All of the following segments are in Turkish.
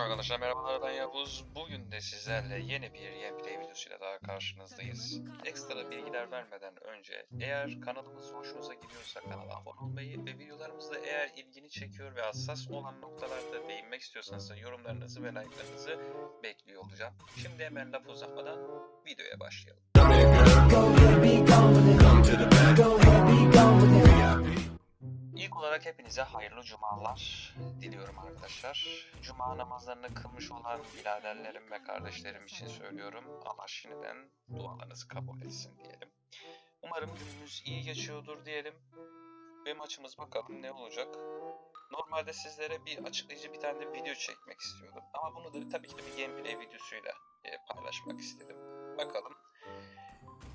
Arkadaşlar merhabalar ben Yavuz. Bugün de sizlerle yeni bir gameplay videosuyla daha karşınızdayız. Ekstra bilgiler vermeden önce eğer kanalımız hoşunuza gidiyorsa kanala abone olmayı ve videolarımızda eğer ilgini çekiyor ve hassas olan noktalarda değinmek istiyorsanız yorumlarınızı ve like'larınızı bekliyor olacağım. Şimdi hemen laf uzatmadan videoya başlayalım. İlk olarak hepinize hayırlı cumalar diliyorum arkadaşlar. Cuma namazlarını kılmış olan biraderlerim ve kardeşlerim için söylüyorum. Allah şimdiden dualarınızı kabul etsin diyelim. Umarım gününüz iyi geçiyordur diyelim. Ve maçımız bakalım ne olacak. Normalde sizlere bir açıklayıcı bir tane de video çekmek istiyordum. Ama bunu da tabii ki de bir gameplay videosuyla e, paylaşmak istedim. Bakalım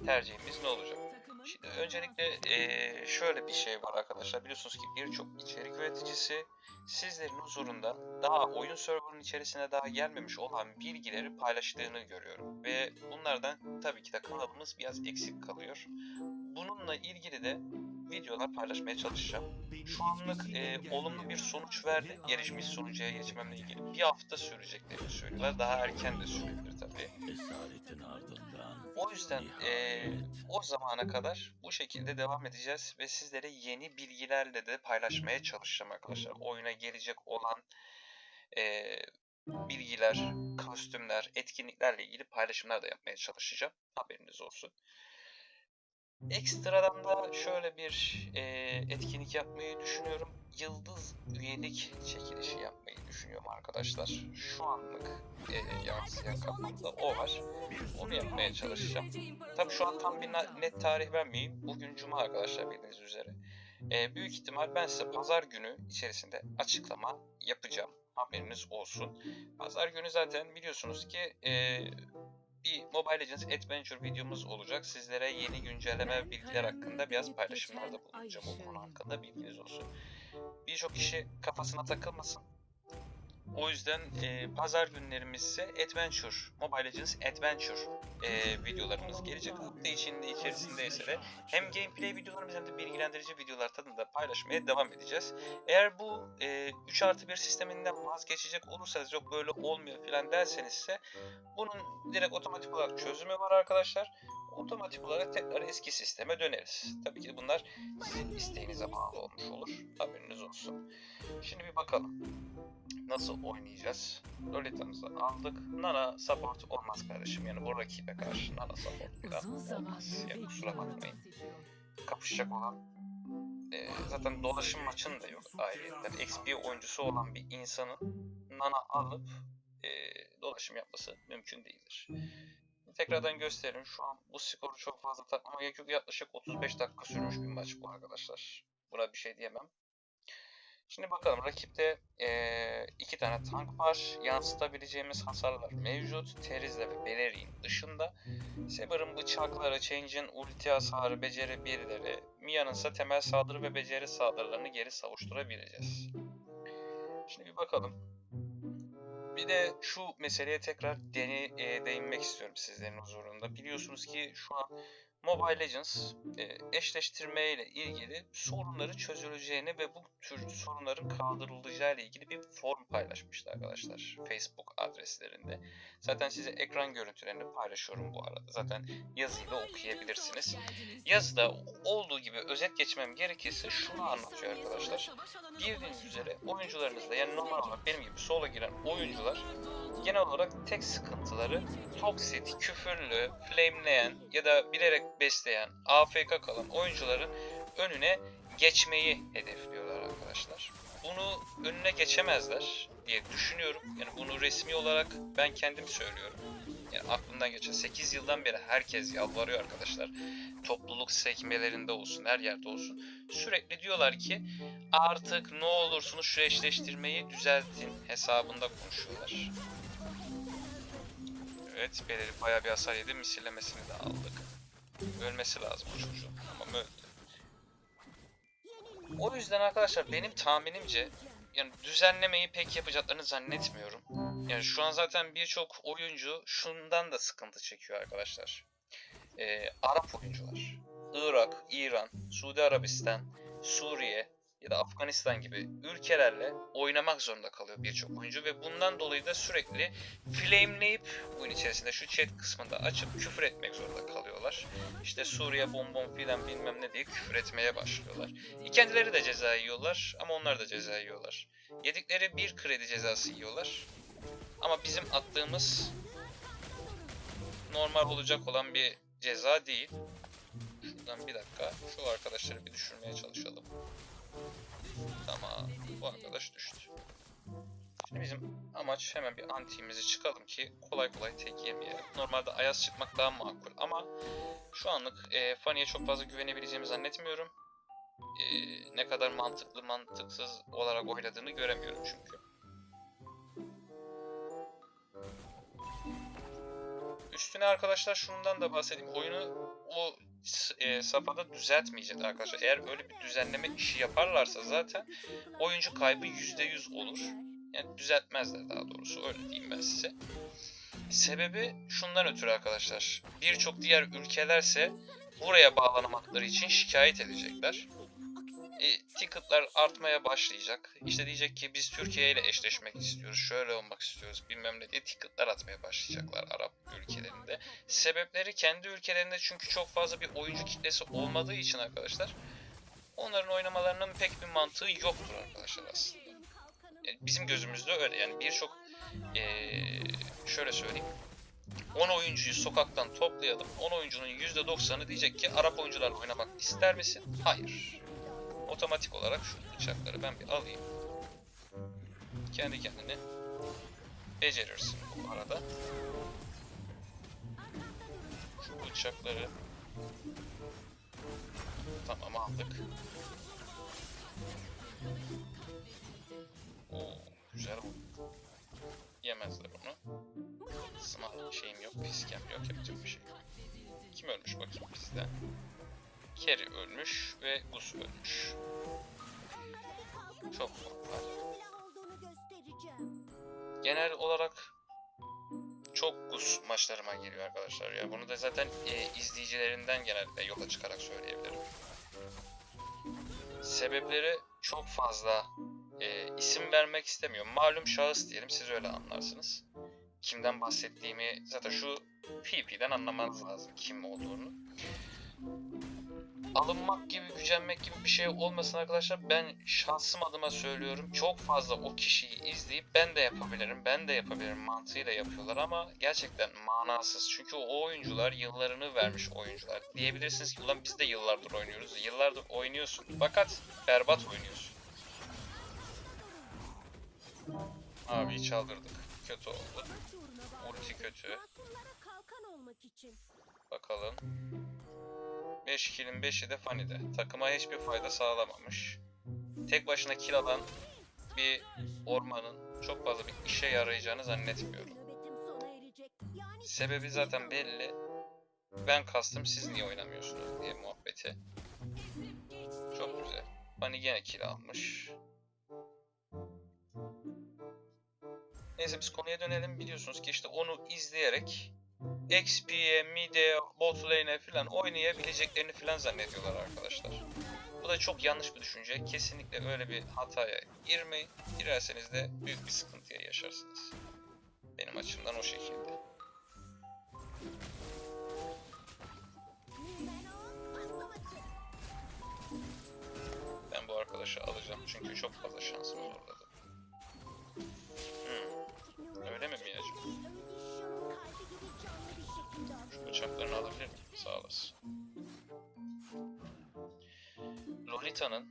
tercihimiz ne olacak. Şimdi öncelikle eee, şöyle bir şey var arkadaşlar. Biliyorsunuz ki birçok içerik üreticisi sizlerin huzurunda daha oyun serverının içerisine daha gelmemiş olan bilgileri paylaştığını görüyorum. Ve bunlardan tabii ki de kanalımız biraz eksik kalıyor. Bununla ilgili de videolar paylaşmaya çalışacağım. Şu anlık eee, olumlu bir sonuç verdi. Gelişmiş sonuca geçmemle ilgili. Bir hafta süreceklerini söylüyorlar. Daha erken de sürebilir tabii. Esaretin ardından. O yüzden eee, o zamana kadar bu şekilde devam edeceğiz ve sizlere yeni bilgilerle de paylaşmaya çalışacağım arkadaşlar. Oyuna gelecek olan eee, bilgiler, kostümler, etkinliklerle ilgili paylaşımlar da yapmaya çalışacağım. Haberiniz olsun. Ekstradan da şöyle bir eee, etkinlik yapmayı düşünüyorum. Yıldız üyelik çekilişi yapmayı düşünüyorum arkadaşlar. Şu anlık eee yansıyan kafamda o var. Onu yapmaya çalışacağım. Tabii şu an tam bir net tarih vermeyeyim. Bugün cuma arkadaşlar bildiğiniz üzere. Ee, büyük ihtimal ben size pazar günü içerisinde açıklama yapacağım. Haberiniz olsun. Pazar günü zaten biliyorsunuz ki ee, bir Mobile Legends Adventure videomuz olacak. Sizlere yeni güncelleme bilgiler hakkında biraz paylaşımlarda bulunacağım o konu hakkında bilginiz olsun. Birçok kişi kafasına takılmasın. O yüzden e, pazar günlerimiz Adventure, Mobile Legends Adventure e, videolarımız gelecek. Hafta içinde içerisinde ise de hem gameplay videolarımız hem de bilgilendirici videolar tadında paylaşmaya devam edeceğiz. Eğer bu e, 3 artı 1 sisteminden vazgeçecek olursanız yok böyle olmuyor falan derseniz ise bunun direkt otomatik olarak çözümü var arkadaşlar. Otomatik olarak tekrar eski sisteme döneriz. Tabii ki bunlar sizin isteğinize bağlı olmuş olur. Haberiniz olsun. Şimdi bir bakalım nasıl oynayacağız? Lolita'mızı aldık. Nana support olmaz kardeşim. Yani bu rakibe karşı Nana support olmaz. Yani kusura bakmayın. Kapışacak olan e, zaten dolaşım maçın da yok ayrıca. XP oyuncusu olan bir insanın Nana alıp e, dolaşım yapması mümkün değildir. Tekrardan gösterelim. Şu an bu skoru çok fazla takmama gerek yok. Yaklaşık 35 dakika sürmüş bir maç bu arkadaşlar. Buna bir şey diyemem. Şimdi bakalım rakipte eee, iki tane tank var. Yansıtabileceğimiz hasarlar mevcut. Terizle ve Beleri'nin dışında. Saber'ın bıçakları, Change'in ulti hasarı, beceri birleri, Mia'nın ise temel saldırı ve beceri saldırılarını geri savuşturabileceğiz. Şimdi bir bakalım. Bir de şu meseleye tekrar deni, e, değinmek istiyorum sizlerin huzurunda. Biliyorsunuz ki şu an Mobile Legends e, eşleştirme ile ilgili sorunları çözüleceğini ve bu tür sorunların kaldırılacağı ile ilgili bir form paylaşmıştı arkadaşlar Facebook adreslerinde. Zaten size ekran görüntülerini paylaşıyorum bu arada. Zaten yazıyla okuyabilirsiniz. Yazıda olduğu gibi özet geçmem gerekirse şunu anlatıyor arkadaşlar. Bildiğiniz üzere oyuncularınızda yani normal olarak benim gibi sola giren oyuncular genel olarak tek sıkıntıları toksit, küfürlü, flameleyen ya da bilerek besleyen, AFK kalan oyuncuların önüne geçmeyi hedefliyorlar arkadaşlar. Bunu önüne geçemezler diye düşünüyorum. Yani bunu resmi olarak ben kendim söylüyorum. Yani aklımdan geçen 8 yıldan beri herkes yalvarıyor arkadaşlar. Topluluk sekmelerinde olsun, her yerde olsun. Sürekli diyorlar ki artık ne olursunuz şu eşleştirmeyi düzeltin hesabında konuşuyorlar. Evet, Beleri bayağı bir hasar yedi. Misillemesini de aldık. Ölmesi lazım o çocuğun. Ama öldü. O yüzden arkadaşlar benim tahminimce yani düzenlemeyi pek yapacaklarını zannetmiyorum. Yani şu an zaten birçok oyuncu şundan da sıkıntı çekiyor arkadaşlar. Ee, Arap oyuncular. Irak, İran, Suudi Arabistan, Suriye ya da Afganistan gibi ülkelerle oynamak zorunda kalıyor birçok oyuncu ve bundan dolayı da sürekli flameleyip oyun içerisinde şu chat kısmında açıp küfür etmek zorunda kalıyorlar. İşte Suriye bonbon filan bilmem ne diye küfür etmeye başlıyorlar. Kendileri de ceza yiyorlar ama onlar da ceza yiyorlar. Yedikleri bir kredi cezası yiyorlar. Ama bizim attığımız normal olacak olan bir ceza değil. Şuradan bir dakika. Şu arkadaşları bir düşürmeye çalışalım. Tamam. Bu arkadaş düştü. Şimdi bizim amaç hemen bir antimizi çıkalım ki kolay kolay tek yemeyelim. Normalde ayaz çıkmak daha makul ama şu anlık e, Fanny'e çok fazla güvenebileceğimi zannetmiyorum. E, ne kadar mantıklı mantıksız olarak oynadığını göremiyorum çünkü. Üstüne arkadaşlar şundan da bahsedeyim. Oyunu o e, safhada düzeltmeyeceğiz arkadaşlar. Eğer öyle bir düzenleme işi yaparlarsa zaten oyuncu kaybı %100 olur. Yani düzeltmezler daha doğrusu öyle diyeyim ben size. Sebebi şundan ötürü arkadaşlar. Birçok diğer ülkelerse buraya bağlanamakları için şikayet edecekler. E, ticketlar artmaya başlayacak. İşte diyecek ki biz Türkiye ile eşleşmek istiyoruz, şöyle olmak istiyoruz bilmem ne diye ticketlar atmaya başlayacaklar Arap ülkelerinde. Sebepleri kendi ülkelerinde çünkü çok fazla bir oyuncu kitlesi olmadığı için arkadaşlar onların oynamalarının pek bir mantığı yoktur arkadaşlar aslında. Yani bizim gözümüzde öyle yani birçok eee, şöyle söyleyeyim 10 oyuncuyu sokaktan toplayalım. 10 oyuncunun %90'ı diyecek ki Arap oyuncularla oynamak ister misin? Hayır. Otomatik olarak şu bıçakları ben bir alayım. Kendi kendine becerirsin bu arada. Şu bıçakları tamam aldık. Oo, güzel bu. Yemezler onu. Smart şeyim yok, piskem yok, yapacak bir şey yok. Kim ölmüş bakayım bizden? Kerry ölmüş ve Gus ölmüş. Çok normal. Genel olarak çok Gus maçlarıma geliyor arkadaşlar ya. Bunu da zaten e, izleyicilerinden genelde yola çıkarak söyleyebilirim. Sebepleri çok fazla e, isim vermek istemiyorum. Malum şahıs diyelim siz öyle anlarsınız. Kimden bahsettiğimi zaten şu PP'den anlamanız lazım kim olduğunu. Alınmak gibi, gücenmek gibi bir şey olmasın arkadaşlar. Ben şahsım adıma söylüyorum. Çok fazla o kişiyi izleyip ben de yapabilirim, ben de yapabilirim mantığıyla yapıyorlar ama gerçekten manasız. Çünkü o oyuncular yıllarını vermiş oyuncular. Diyebilirsiniz ki ulan biz de yıllardır oynuyoruz. Yıllardır oynuyorsun. Fakat berbat oynuyorsun. Abi çaldırdık. Kötü oldu. Ulti kötü. Bakalım. 5 kill'in 5'i de Fanny'de. Takıma hiçbir fayda sağlamamış. Tek başına kill alan bir ormanın çok fazla bir işe yarayacağını zannetmiyorum. Sebebi zaten belli. Ben kastım siz niye oynamıyorsunuz diye muhabbeti. Çok güzel. Fanny gene kill almış. Neyse biz konuya dönelim. Biliyorsunuz ki işte onu izleyerek XP'ye, mid'e, bot lane'e falan oynayabileceklerini falan zannediyorlar arkadaşlar. Bu da çok yanlış bir düşünce. Kesinlikle öyle bir hataya girmeyin. Girerseniz de büyük bir sıkıntıya yaşarsınız. Benim açımdan o şekilde. Ben bu arkadaşı alacağım çünkü çok fazla şansımı zorladı. Bıçaklarını alabilir miyim? Sağ olasın. Lolita'nın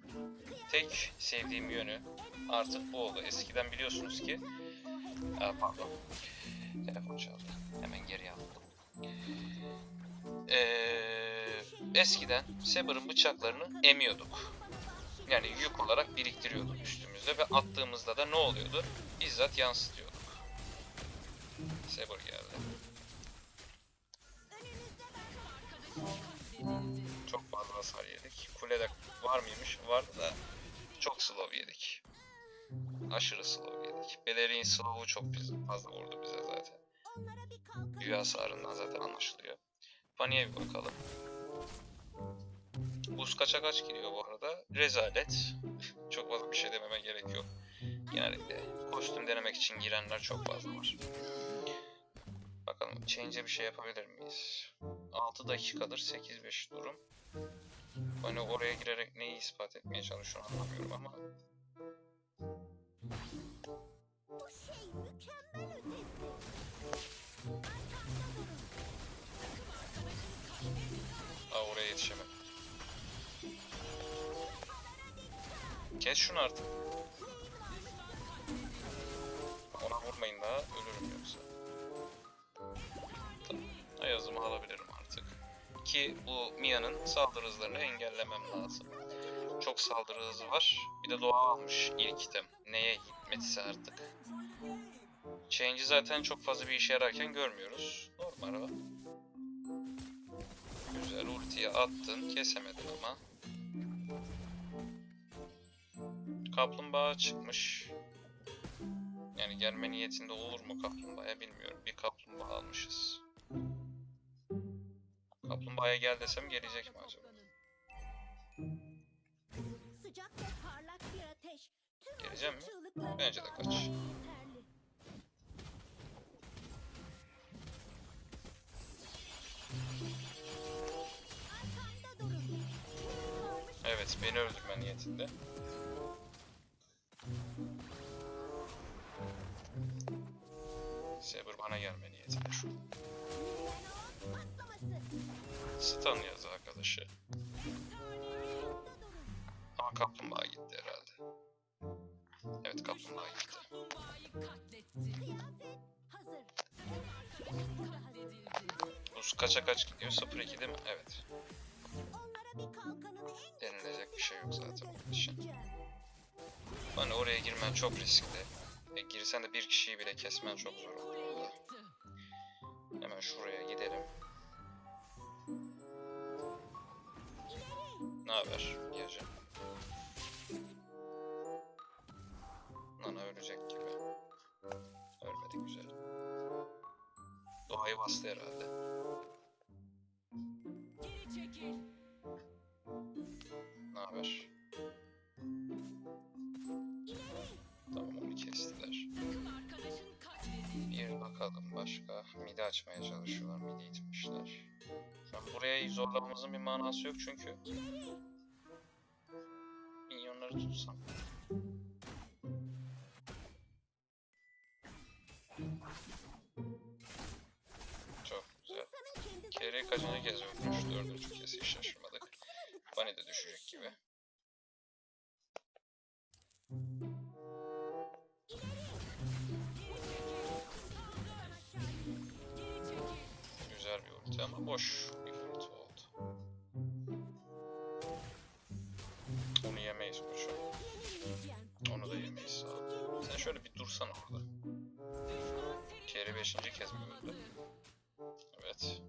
tek sevdiğim yönü artık bu oldu. Eskiden biliyorsunuz ki... Aa, pardon. Telefon çaldı. Hemen geri aldım. Ee, eskiden Saber'ın bıçaklarını emiyorduk. Yani yük olarak biriktiriyorduk üstümüzde ve attığımızda da ne oluyordu? Bizzat yansıtıyorduk. Saber geldi. Fazla hasar yedik. Kulede var mıymış? Vardı da çok slow yedik. Aşırı slow yedik. Beleri'nin slow'u çok fazla vurdu bize zaten. Büyü hasarından zaten anlaşılıyor. Paniğe bir bakalım. Buz kaça kaç gidiyor bu arada? Rezalet. çok fazla bir şey dememe gerek yok. Genellikle kostüm denemek için girenler çok fazla var. Bakalım change'e bir şey yapabilir miyiz? 6 dakikadır 8-5 durum. Hani oraya girerek neyi ispat etmeye çalışıyor anlamıyorum ama Bu şey mükemmel ötesi. Aa oraya yetişemem. Kes şunu artık. Ona vurmayın daha ölürüm yoksa. Tamam. Ayazımı alabilirim. Ki bu Mia'nın saldırı hızlarını engellemem lazım. Çok saldırı hızı var. Bir de doğa almış ilk item. Neye hikmetse artık. Change'i zaten çok fazla bir işe yararken görmüyoruz. Normal o. Güzel ultiyi attın. Kesemedin ama. Kaplumbağa çıkmış. Yani gelme niyetinde olur mu kaplumbağaya bilmiyorum. Bir kaplumbağa almışız. Kaplumbağaya gel desem gelecek mi acaba? Sıcak ve parlak bir ateş. Tüm Geleceğim mi? Bence de kaç. dağıtmaya yeterli. Arkamda durun. Varmış Evet beni öldürme niyetinde. Saber bana gelme niyetinde şu. an. Stun yazı arkadaşı. Ama kaplumbağa gitti herhalde. Evet kaplumbağa gitti. Bu kaça kaç gidiyor? 0-2 değil mi? Evet. Denilecek bir şey yok zaten bunun için. Hani oraya girmen çok riskli. E, girsen de bir kişiyi bile kesmen çok zor olur. Hemen şuraya gidelim. Ne haber Yacı? Nana ölecek gibi. Ölmedi güzel. Doğayı bastı herhalde. Geri çekil. Ne haber? Tamam onu kestiler. Bir bakalım başka. Midi açmaya çalışıyorlar. Midi itmişler. Buraya zorlamamızın bir manası yok çünkü. Minyonları tutsam. Çok güzel. Kerry kaçıncı kez öldürmüş? Dördüncü kez hiç şaşırmadık. Bunny de düşecek gibi. Güzel bir ulti ama boş dursana orada. Kerry beşinci kez mi öldü? Evet.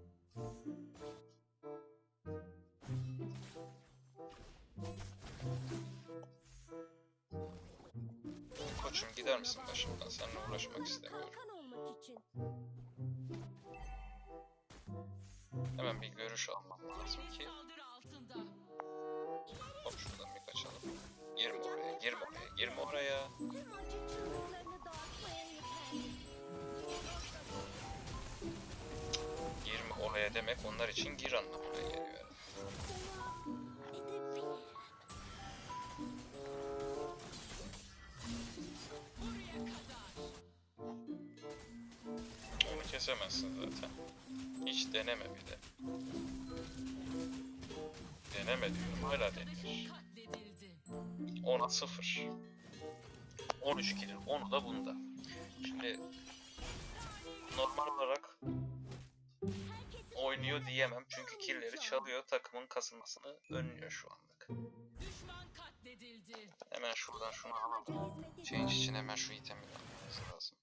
Koçum gider misin başımdan? Seninle uğraşmak istemiyorum. Hemen bir görüş almam lazım ki. Hop şuradan bir kaçalım. Girme oraya, girme oraya, girme oraya. Demek onlar için gir anlamına geliyor. Onu kesemezsin zaten. Hiç deneme bile. Deneme diyorum hala deniyor. Arkadaşın katledildi. 10'a 0. 13 kill. 10'u da bunda. Şimdi normal olarak oynuyor diyemem çünkü killleri çalıyor takımın kasılmasını önlüyor şu anlık. Düşman katledildi. Hemen şuradan şunu alalım. Change için hemen şu itemi almamız lazım.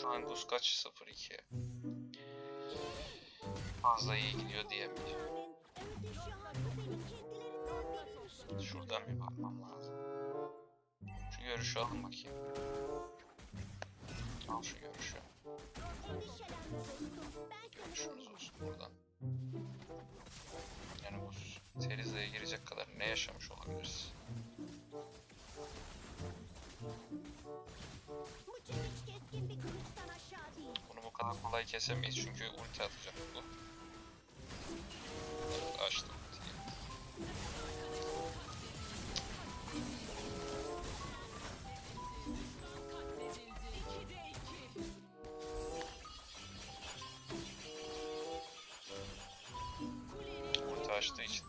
Şu an Gus kaç? 0-2. Fazla iyi gidiyor diyemeyeceğim. Şuradan bir bakmam lazım. Şu görüşü alın bakayım. Al şu görüşü. Görüşümüz olsun buradan. Yani bu Teriza'ya girecek kadar ne yaşamış olabiliriz? Bunu bu kadar kolay kesemeyiz çünkü ulti atacak bu. Evet, açtı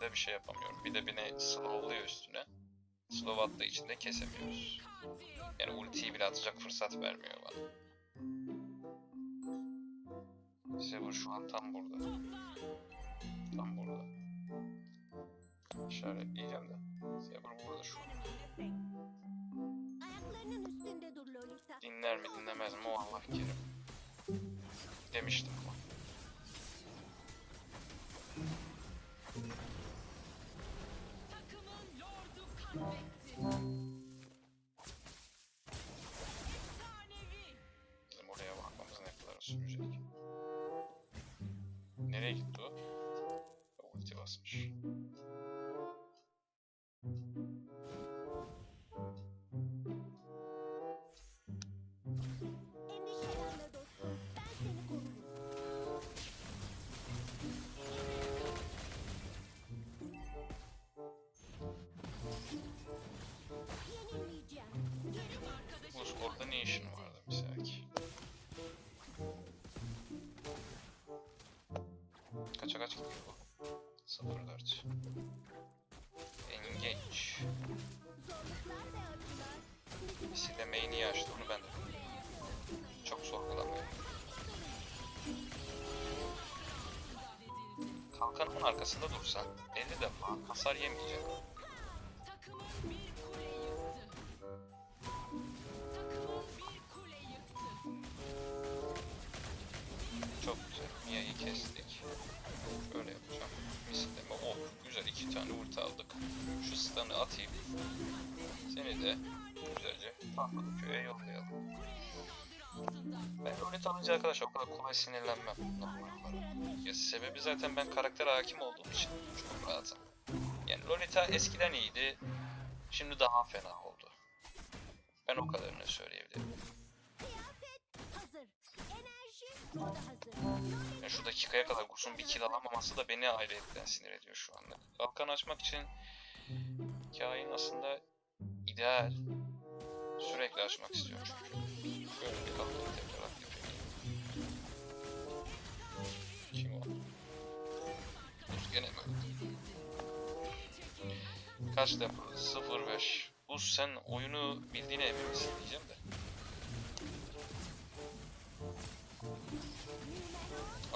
de bir şey yapamıyorum. Bir de beni slowluyor üstüne. Slow attığı için de kesemiyoruz. Yani ultiyi bile atacak fırsat vermiyor bana. Zebur şu an tam 어. Niye açtı onu ben de. Çok sorgulamıyorum. Kalkanımın arkasında dursan 50 defa hasar yemeyecek. Çok güzel. Mia'yı kestik. Şöyle yapacağım. Misleme. Oh güzel iki tane ulti aldık. Şu stun'ı atayım. Seni de tahmalı köye yollayalım. Ben Lolita alınca arkadaşlar o kadar kolay sinirlenmem. Ya sebebi zaten ben karaktere hakim olduğum için çok rahatım. Yani Lolita eskiden iyiydi. Şimdi daha fena oldu. Ben o kadarını söyleyebilirim. Yani şu dakikaya kadar Gus'un bir kill alamaması da beni ayrıyetten sinir ediyor şu anlık. Kalkan açmak için kain aslında ideal. Sürekli açmak istiyorum çünkü. Şöyle bir kalkanı tekrar aktif. Kim o? Gus gene öldü? Kaç defa? 0-5. Gus sen oyunu bildiğine emin misin diyeceğim de.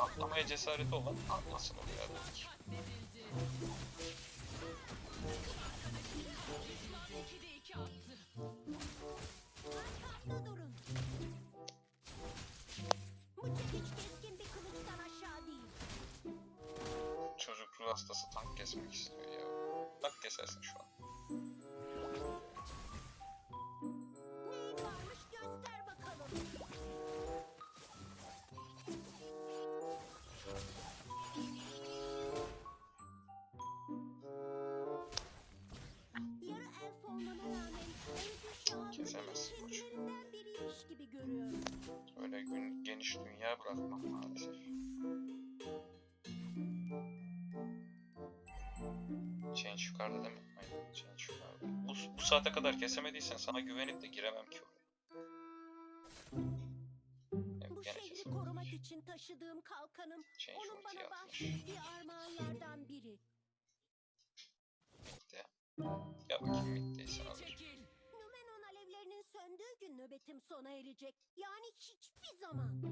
Atlamaya cesareti olan atlasın oraya kesmek istiyor ya. Bak kesersin şu an. Kesemezsin koç. Öyle gün, geniş dünya bırakmam maalesef. Yukarıda değil mi? Aynen change yukarıda. Bu, bu saate kadar kesemediysen sana güvenip de giremem ki oraya. Bu şehri korumak için taşıdığım kalkanım Change onun ulti bana yapmış. bahsettiği armağanlardan biri. Bitti. Ya bakayım bittiyse Geri alır. çekil. Numenon alevlerinin söndüğü gün nöbetim sona erecek. Yani hiçbir zaman.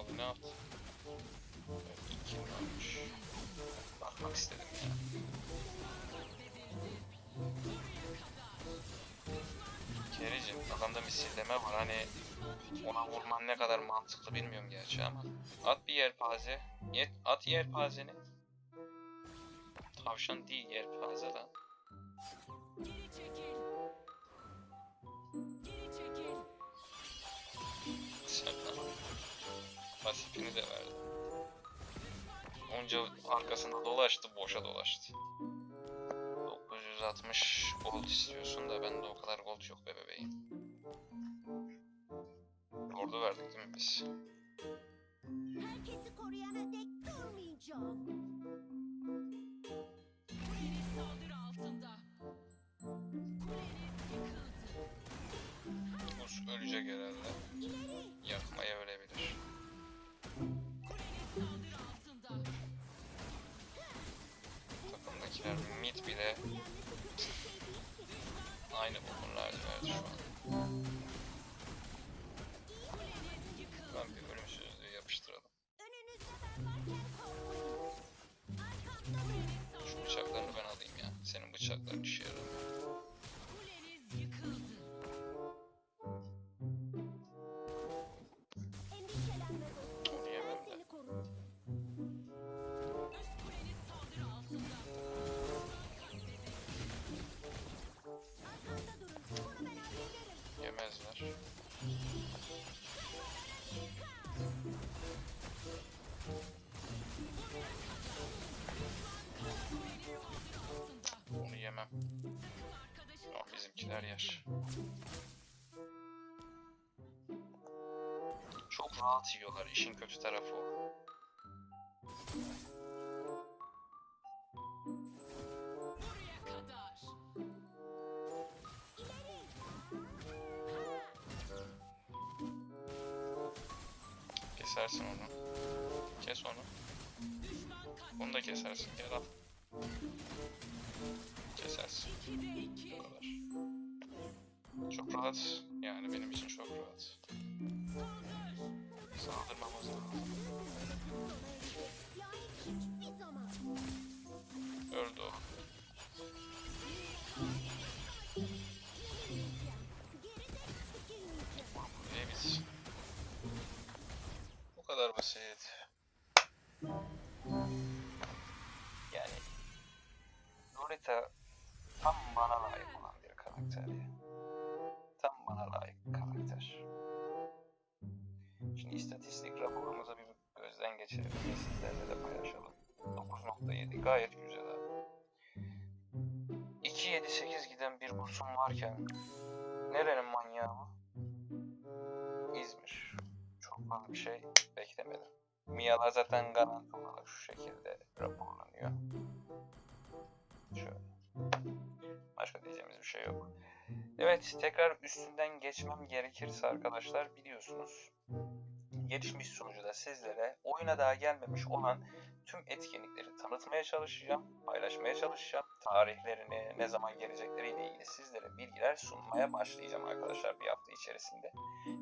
İlk killini mi aldı ne yaptı? Evet, ilk killini almış. Bakmak istedim ya. Kericim adamda misilleme var hani ona vurman ne kadar mantıklı bilmiyorum gerçi ama at bir yelpaze Ye- at yelpazeni tavşan değil yelpaze lan pasifini de verdi onca arkasında dolaştı boşa dolaştı 960 gold istiyorsun da bende o kadar gold yok be bebeğim Ordu verdik değil mi biz? Herkesi koruyana dek durmayacağım. Rahat yiyorlar. İşin kötü tarafı o. Kesersin onu. Kes onu. Onu da kesersin. Gel al. Kesersin. 2'de 2. Bu kadar. Çok rahat. Yani benim için çok rahat. Saldırmamız lazım. Öldü o. Biz. Bu kadar basit. Yani Lolita tam bana layık olan bir karakter ya. Gayet güzel abi. 2.7-8 giden bir bursum varken nerenin manyağı bu? İzmir. Çok fazla bir şey beklemedim. Mia'lar zaten garanti olarak şu şekilde raporlanıyor. Şöyle. Başka diyeceğimiz bir şey yok. Evet, tekrar üstünden geçmem gerekirse arkadaşlar biliyorsunuz. Gelişmiş sunucuda sizlere oyuna daha gelmemiş olan tüm etkinlikleri tanıtmaya çalışacağım, paylaşmaya çalışacağım. Tarihlerini, ne zaman gelecekleriyle ilgili sizlere bilgiler sunmaya başlayacağım arkadaşlar bir hafta içerisinde.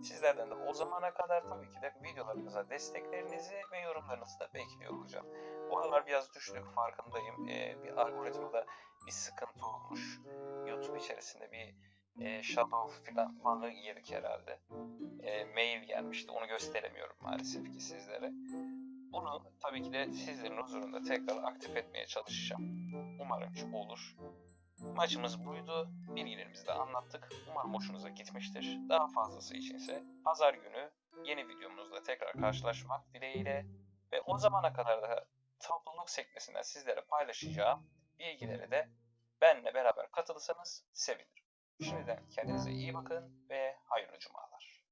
Sizlerden de o zamana kadar tabii ki de videolarımıza desteklerinizi ve yorumlarınızı da bekliyor olacağım. Bu aralar biraz düştük farkındayım. Ee, bir algoritmada bir sıkıntı olmuş. YouTube içerisinde bir e, shadow falan falan yedik herhalde. E, mail gelmişti. Onu gösteremiyorum maalesef ki sizlere. Bunu tabii ki de sizlerin huzurunda tekrar aktif etmeye çalışacağım. Umarım ki olur. Maçımız buydu. Bilgilerimizi de anlattık. Umarım hoşunuza gitmiştir. Daha fazlası içinse pazar günü yeni videomuzda tekrar karşılaşmak dileğiyle ve o zamana kadar da topluluk sekmesinden sizlere paylaşacağım bilgileri de benle beraber katılırsanız sevinirim. Şimdiden kendinize iyi bakın ve hayırlı cumalar.